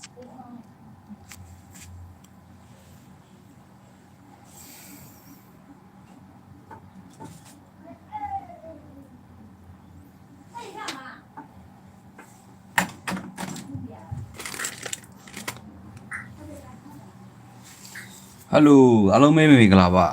ဟယ်လိုအားလုံးမင်္ဂလာပါ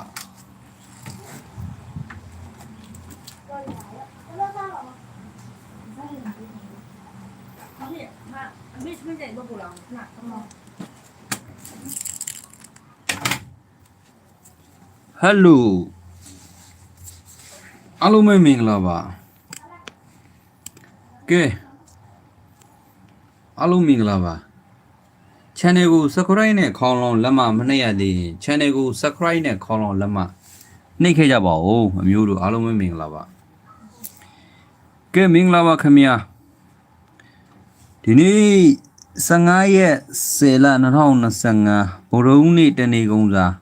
ဟယ်လိုအားလုံးမင်္ဂလာပါကဲအားလုံးမင်္ဂလာပါ channel ကို subscribe နဲ့ခေါင်းလောင်းလက်မမနှိပ်ရသေးရင် channel ကို subscribe နဲ့ခေါင်းလောင်းလက်မနှိပ်ခဲ့ကြပါဦးအမျိုးတို့အားလုံးပဲမင်္ဂလာပါကဲမင်္ဂလာပါခင်ဗျာဒီနေ့15ရက်10လ2025ဘုရုံးနေ့တနေ့ကုန်စား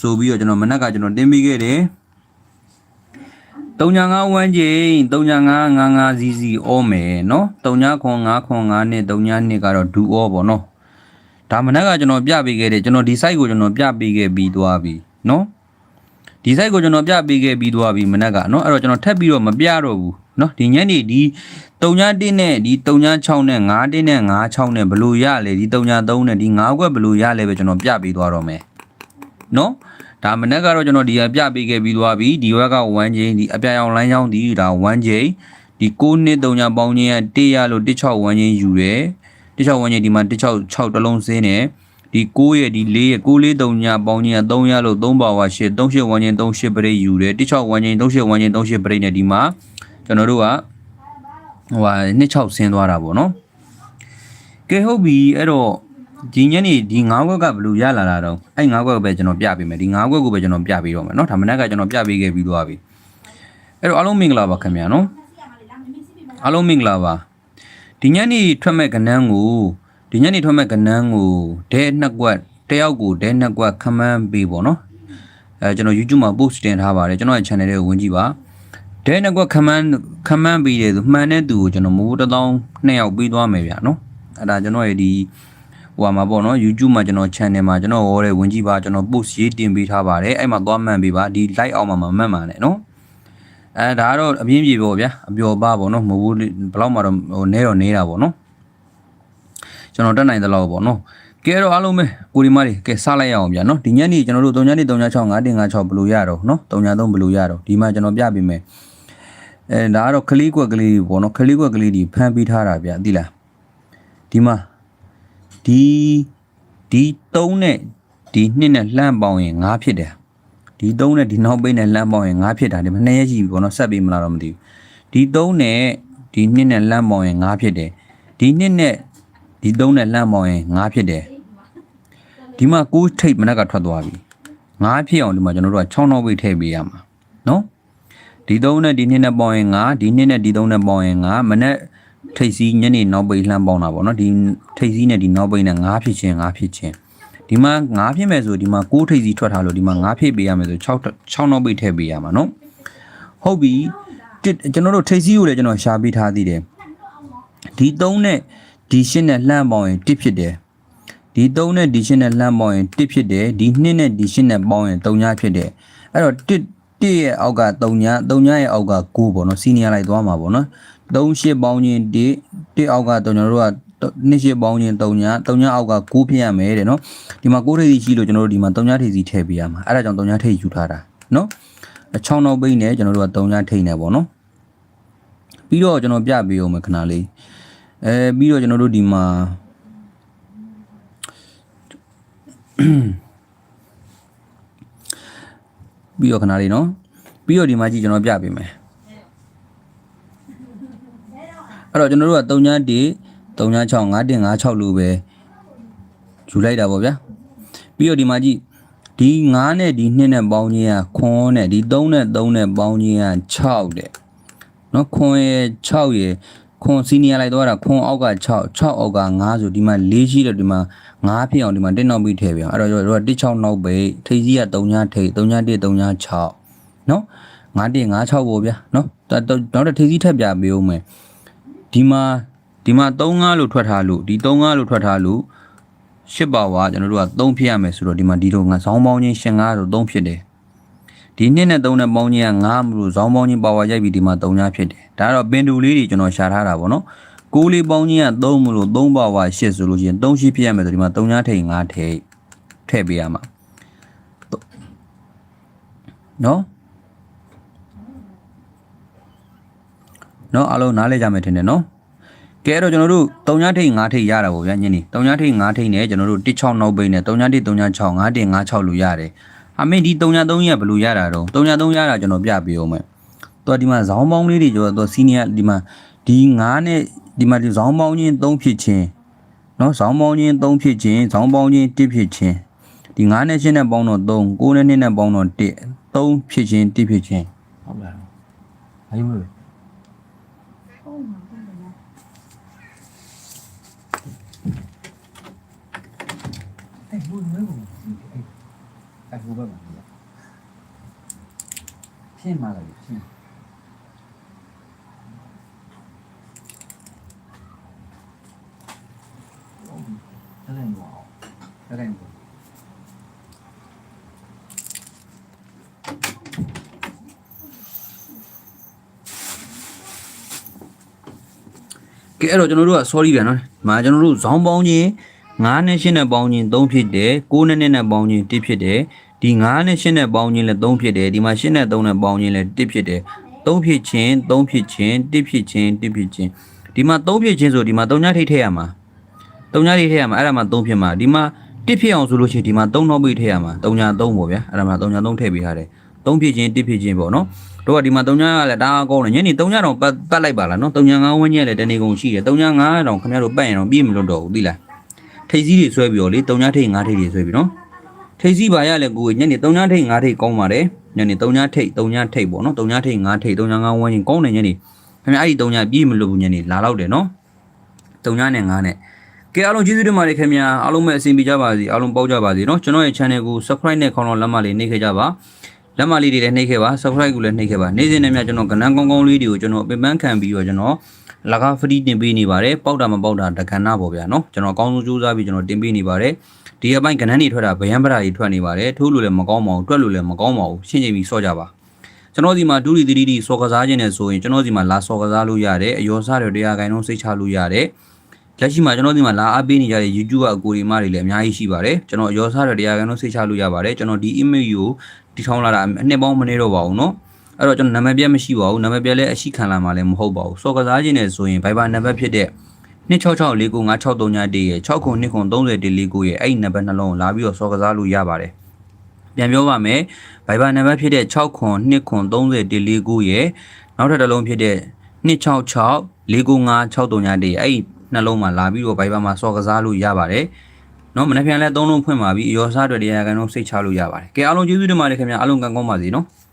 ဆိုပြီးတော့ကျွန်တော်မနက်ကကျွန်တော်တင်ပေးခဲ့တယ်39ဝန်းကျင်3955စီစီအောမယ်နော်399595နဲ့39ကတော့ဒူအောပေါ့နော်ဒါမနက်ကကျွန်တော်ပြပေးခဲ့တယ်ကျွန်တော်ဒီ site ကိုကျွန်တော်ပြပေးခဲ့ပြီးသွားပြီနော်ဒီ site ကိုကျွန်တော်ပြပေးခဲ့ပြီးသွားပြီမနက်ကနော်အဲ့တော့ကျွန်တော်ထပ်ပြီးတော့မပြတော့ဘူးနော်ဒီညနေဒီ31နဲ့ဒီ36နဲ့51နဲ့56နဲ့ဘယ်လိုရလဲဒီ33နဲ့ဒီ9ခွက်ဘယ်လိုရလဲပဲကျွန်တော်ပြပေးသွားတော့မယ် နော်ဒါမနေ့ကတော့ကျွန်တော်ဒီအပြပေးခဲ့ပြီးသွားပြီဒီဘက်က1ချင်းဒီအပြရောင်လိုင်းချောင်းဒီဒါ1ချင်းဒီ6နှစ်3ညပေါင်းချင်းက1ရလို့16 1ချင်းယူတယ်16 1ချင်းဒီမှာ16 6တစ်လုံးစင်းတယ်ဒီ6ရဲ့ဒီ4ရဲ့6 4 3ညပေါင်းချင်းက3ရလို့3ပါဝါ8 38 1ချင်း38ပရိတ်ယူတယ်16 1ချင်း38 1ချင်း38ပရိတ်နဲ့ဒီမှာကျွန်တော်တို့ကဟိုဟာ26ဆင်းသွားတာပေါ့နော်ကဲဟုတ်ပြီအဲ့တော့ ဒီညနေဒီ9ခွက်ကဘယ်လိုရလာတာတော့အဲ့9ခွက်ပဲကျွန်တော်ပြပေးမယ်ဒီ9ခွက်ကိုပဲကျွန်တော်ပြပေးတော့မယ်เนาะဒါမနက်ကကျွန်တော်ပြပေးခဲ့ပြီးသွားပြီအဲ့တော့အားလုံးမင်္ဂလာပါခင်ဗျာနော်အားလုံးမင်္ဂလာပါဒီညနေထွက်မဲ့ကနန်းကိုဒီညနေထွက်မဲ့ကနန်းကိုဒဲနှစ်ကွက်တယောက်ကိုဒဲနှစ်ကွက်ခမန်းပေးပေါ့နော်အဲကျွန်တော် YouTube မှာ post တင်ထားပါတယ်ကျွန်တော်ရဲ့ channel လေးကိုဝင်ကြည့်ပါဒဲနှစ်ကွက်ခမန်းခမန်းပေးတယ်ဆိုမှန်တဲ့သူကိုကျွန်တော်မိုးတစ်သောင်းနှစ်ယောက်ပေးသွားမယ်ဗျာနော်အဲ့ဒါကျွန်တော်ရဲ့ဒီ ဟိုဟာမှာပေါ့နော် YouTube မှာကျွန်တော် channel မှာကျွန်တော်ဟောတဲ့ဝင်ကြည့်ပါကျွန်တော် post ရေးတင်ပေးထားပါတယ်အဲ့မှာသွားမှန်ပေးပါဒီ like အောက်မှာမမှတ်ပါနဲ့နော်အဲဒါကတော့အပြင်းပြေပေါ့ဗျာအပျော်ပါပေါ့နော်မဟုတ်ဘူးဘယ်တော့မှတော့ဟိုနဲတော့နေတာပေါ့နော်ကျွန်တော်တက်နိုင်သလောက်ပေါ့နော်ကဲတော့အားလုံးပဲကိုဒီမလေးကဲစားလိုက်ရအောင်ဗျာနော်ဒီညနေကျွန်တော်တို့3ညနေ396 556ဘယ်လိုရတော့နော်303ဘယ်လိုရတော့ဒီမှာကျွန်တော်ပြပေးမယ်အဲဒါကတော့ကလေးကွက်ကလေးပေါ့နော်ကလေးကွက်ကလေးဒီဖမ်းပေးထားတာဗျာသိလားဒီမှာ ဒီဒီ3နဲ့ဒီ2နဲ့လှမ်းပေါင်းရင်5ဖြစ်တယ်ဒီ3နဲ့ဒီနောက်ပိတ်နဲ့လှမ်းပေါင်းရင်5ဖြစ်တာဒီမနှစ်ရက်ရှိပြီပေါ့နော်ဆက်ပြီးမလားတော့မသိဘူးဒီ3နဲ့ဒီ2နဲ့လှမ်းပေါင်းရင်5ဖြစ်တယ်ဒီ2နဲ့ဒီ3နဲ့လှမ်းပေါင်းရင်5ဖြစ်တယ်ဒီမှာ6ထိပ်မနက်ကထွက်သွားပြီ5ဖြစ်အောင်ဒီမှာကျွန်တော်တို့က6နောက်ပိတ်ထည့်ပေးရမှာနော်ဒီ3နဲ့ဒီ2နဲ့ပေါင်းရင်5ဒီ2နဲ့ဒီ3နဲ့ပေါင်းရင်5မနက် ထိပ်စီးညနေနောက်ပိတ်လှမ်းပေါင်းတာပေါ့နော်ဒီထိပ်စီးနဲ့ဒီနောက်ပိတ်နဲ့5ဖြစ်ချင်း5ဖြစ်ချင်းဒီမှာ9ဖြစ်မယ်ဆိုဒီမှာ6ထိပ်စီးထွက်ထားလို့ဒီမှာ9ဖြစ်ပေးရမယ်ဆို6 6နောက်ပိတ်ထည့်ပေးရမှာနော်ဟုတ်ပြီတစ်ကျွန်တော်တို့ထိပ်စီးကိုလည်းကျွန်တော်ရှာပေးထားသေးတယ်ဒီ3နဲ့ဒီ8နဲ့လှမ်းပေါင်းရင်1ဖြစ်တယ်ဒီ3နဲ့ဒီ8နဲ့လှမ်းပေါင်းရင်1ဖြစ်တယ်ဒီ2နဲ့ဒီ8နဲ့ပေါင်းရင်3ညဖြစ်တယ်အဲ့တော့1 1ရဲ့အောက်က3ည3ညရဲ့အောက်က9ပေါ့နော်စီနီယာလိုက်သွားမှာပေါ့နော် 3 8ပေါင်းချင်း1 1အောက်ကကျွန်တော်တို့က2 8ပေါင်းချင်း3ည3ညအောက်က9ဖြစ်ရမယ်တဲ့နော်ဒီမှာ9ထိပ်စီရှိလို့ကျွန်တော်တို့ဒီမှာ3ညထိပ်စီထည့်ပေးရမှာအဲ့ဒါကြောင့်3ညထိပ်ယူထားတာနော်6နောက်ပိတ်နဲ့ကျွန်တော်တို့က3ညထိပ်နေပေါ့နော်ပြီးတော့ကျွန်တော်ပြပေးအောင်မယ်ခဏလေးအဲပြီးတော့ကျွန်တော်တို့ဒီမှာပြီးတော့ခဏလေးနော်ပြီးတော့ဒီမှာကြည့်ကျွန်တော်ပြပေးမယ် အဲ့တော့ကျွန်တော်တို့က3ည1 3ည6 5 5 6လို့ပဲယူလိုက်တာပေါ့ဗျာပြီးတော့ဒီမှာကြည့်ဒီ9နဲ့ဒီ2နဲ့ပေါင်းခြင်းကခွန်နဲ့ဒီ3နဲ့3နဲ့ပေါင်းခြင်းက6တဲ့နော်ခွန်ရဲ့6ရဲ့ခွန်စီနီယာလိုက်တော့တာခွန်အောက်က6 6အောက်က9ဆိုဒီမှာ4ရှိတယ်ဒီမှာ9ဖြစ်အောင်ဒီမှာ1နောက်ပြီးထည့်ပြအောင်အဲ့တော့ကျွန်တော်တို့က16နောက်ပဲထိပ်စီးက3ညထိပ်3ည1 3ည6နော်9 1 5 6ပေါ့ဗျာနော်နောက်တစ်ထိပ်စီးထပ်ပြပေးဦးမယ် ဒီမှာဒီမှာ35လို့ထွက်ထားလို့ဒီ35လို့ထွက်ထားလို့8ပါဝါကျွန်တော်တို့က3ဖြစ်ရမယ်ဆိုတော့ဒီမှာဒီလိုငါဇောင်းပေါင်းချင်းရှင်9ဆို3ဖြစ်တယ်ဒီနှစ်နဲ့3နဲ့ပေါင်းချင်းက9မလို့ဇောင်းပေါင်းချင်းပါဝါရိုက်ပြီးဒီမှာ3ညဖြစ်တယ်ဒါကတော့ပင်တူလေးတွေကျွန်တော်ရှာထားတာပေါ့နော်6လေးပေါင်းချင်းက3မလို့3ပါဝါ8ဆိုလို့ရှိရင်3ရှိဖြစ်ရမယ်ဆိုဒီမှာ3ညထိတ်9ထိတ်ထည့်ပေးရမှာနော် နော်အားလုံးနားလဲကြမယ်ထင်တယ်နော်ကဲအဲ့တော့ကျွန်တော်တို့3ညထိတ်5ထိတ်ရတာပေါ့ဗျာညနေ3ညထိတ်5ထိတ်နဲ့ကျွန်တော်တို့16နောက်ပိတ်နဲ့3ညထိတ်3ည6 5တိ56လို့ရတယ်အမင်းဒီ3ည3ရက်ဘယ်လိုရတာတော့3ည3ရတာကျွန်တော်ပြပေးအောင်မယ်သူကဒီမှာဇောင်းပေါင်းလေးတွေကျွန်တော်သူစီနီယာဒီမှာဒီ9နဲ့ဒီမှာဒီဇောင်းပေါင်းချင်း3ဖြစ်ချင်းနော်ဇောင်းပေါင်းချင်း3ဖြစ်ချင်းဇောင်းပေါင်းချင်း1ဖြစ်ချင်းဒီ9နဲ့8နဲ့ပေါင်းတော့3 9နဲ့2နဲ့ပေါင်းတော့1 3ဖြစ်ချင်း1ဖြစ်ချင်းဟုတ်လားအယူလို့ ဟုတ်မှာဟုတ်တယ်နော် အဲ့ဘူးမဟုတ်ဘူးအဲ့ဘူးပဲမဟုတ်ဘူးဖြင်းမှလည်းဖြင်းတရင်ဘောတရင်ဘောကဲအဲ့တော့ကျွန်တော်တို့က sorry ပြန်နော်။မာကျွန်တော်တို့ဇောင်းပေါင်းချင်း 9နဲ့8နဲ့ပေါင်းချင်း3ဖြစ်တယ်9နဲ့2နဲ့ပေါင်းချင်း1ဖြစ်တယ်ဒီ9နဲ့8နဲ့ပေါင်းချင်းလည်း3ဖြစ်တယ်ဒီမှာ8နဲ့3နဲ့ပေါင်းချင်းလည်း1ဖြစ်တယ်3ဖြစ်ချင်း3ဖြစ်ချင်း1ဖြစ်ချင်း1ဖြစ်ချင်းဒီမှာ3ဖြစ်ချင်းဆိုဒီမှာ3ညထိတ်ထည့်ရမှာ3ညထိတ်ထည့်ရမှာအဲ့ဒါမှ3ဖြစ်မှာဒီမှာ1ဖြစ်အောင်ဆိုလို့ရှိရင်ဒီမှာ3နောက်ပိတ်ထည့်ရမှာ3ည3ပေါ့ဗျာအဲ့ဒါမှ3ည3ထည့်ပေးထားတယ်3ဖြစ်ချင်း1ဖြစ်ချင်းပေါ့နော်တို့ကဒီမှာ3ညကလည်းဒါအကောင်းတယ်ညနေ3ညတော့ပတ်ပတ်လိုက်ပါလားနော်3ည9ဝန်းကျင်လည်းတနေကုန်ရှိတယ်3ည9တော့ခင်ဗျားတို့ပတ်ရင်တော့ပြည့်မလို့တော့ဘူးသိလား ထိတ်စည်းတွေဆွဲပြီးတော့လေ3ညထိတ်9ထိတ်တွေဆွဲပြီးနော်ထိတ်စည်းပါရလဲကိုညနေ3ညထိတ်9ထိတ်ကောင်းပါတယ်ညနေ3ညထိတ်3ညထိတ်ပေါ့နော်3ညထိတ်9ထိတ်3ည9ဝန်းကျင်ကောင်းတယ်ညနေခင်ဗျာအဲ့ဒီ3ညပြည့်မလို့ဘူးညနေလာတော့တယ်နော်3ညနဲ့9နဲ့ကဲအားလုံးကျေးဇူးတင်ပါတယ်ခင်ဗျာအားလုံးပဲအဆင်ပြေကြပါစေအားလုံးပေါက်ကြပါစေเนาะကျွန်တော်ရဲ့ channel ကို subscribe နဲ့ခေါင်းတော်လက်မလေးနှိပ်ခဲ့ကြပါ လက်မလေးတွေလည်းနှိပ်ခဲ့ပါ subscribe ကိုလည်းနှိပ်ခဲ့ပါနေ့စဉ်နဲ့များကျွန်တော်ကဏ္ဍကောင်းကောင်းလေးတွေကိုကျွန်တော်ပြန်ပန်းခံပြီးတော့ကျွန်တော်လကား free တင်ပေးနေပါတယ်ပေါက်တာမပေါက်တာတက္ကနာပေါ့ဗျာနော်ကျွန်တော်အကောင်းဆုံးစူးစမ်းပြီးကျွန်တော်တင်ပေးနေပါတယ်ဒီအပိုင်းကဏ္ဍတွေထွက်တာဗယံပရာတွေထွက်နေပါတယ်ထိုးလို့လည်းမကောင်းပါဘူးတွက်လို့လည်းမကောင်းပါဘူးရှင်းချင်ပြီးစော့ကြပါကျွန်တော်ဒီမှာဒူရီတီတီစော်ကစားခြင်းနဲ့ဆိုရင်ကျွန်တော်ဒီမှာလာစော်ကစားလို့ရတယ်အယောစားတွေတရားခိုင်တော့စိတ်ချလို့ရတယ် လက်ရှိမှာကျွန်တော်ဒီမှာလာအားပေးနေကြတဲ့ YouTube အကိုဒီမတွေလည်းအများကြီးရှိပါတယ်ကျွန်တော်ရောစားတဲ့တရားကန်လို့စိတ်ချလို့ရပါတယ်ကျွန်တော်ဒီ email ကိုတီထောင်လာတာအနှစ်ပေါင်းမနေတော့ပါဘူးเนาะအဲ့တော့ကျွန်တော်နာမည်ပြတ်မရှိပါဘူးနာမည်ပြတ်လည်းအရှိခံလာမှာလည်းမဟုတ်ပါဘူးစော်ကစားခြင်းနဲ့ဆိုရင် Viber နံပါတ်ဖြစ်တဲ့26649563ရဲ့6ခု2ခု3049ရဲ့အဲ့ဒီနံပါတ်နှလုံးကိုလာပြီးတော့စော်ကစားလို့ရပါတယ်ပြန်ပြောပါမယ် Viber နံပါတ်ဖြစ်တဲ့6ခု2ခု3049ရဲ့နောက်ထပ်တစ်လုံးဖြစ်တဲ့266 49563ရဲ့အဲ့ဒီ နှလုံးမှာလာပြီးတော့ Viber မှာစော်ကစားလို့ရပါတယ်။နော်မနေ့ပြန်လဲသုံးလုံးဖွင့်ပါပြီ။ရောစားတွေတရားကန်တော့စိတ်ချလို့ရပါတယ်။ကဲအားလုံးကျေးဇူးတင်ပါတယ်ခင်ဗျာအားလုံးကံကောင်းပါစေနော်။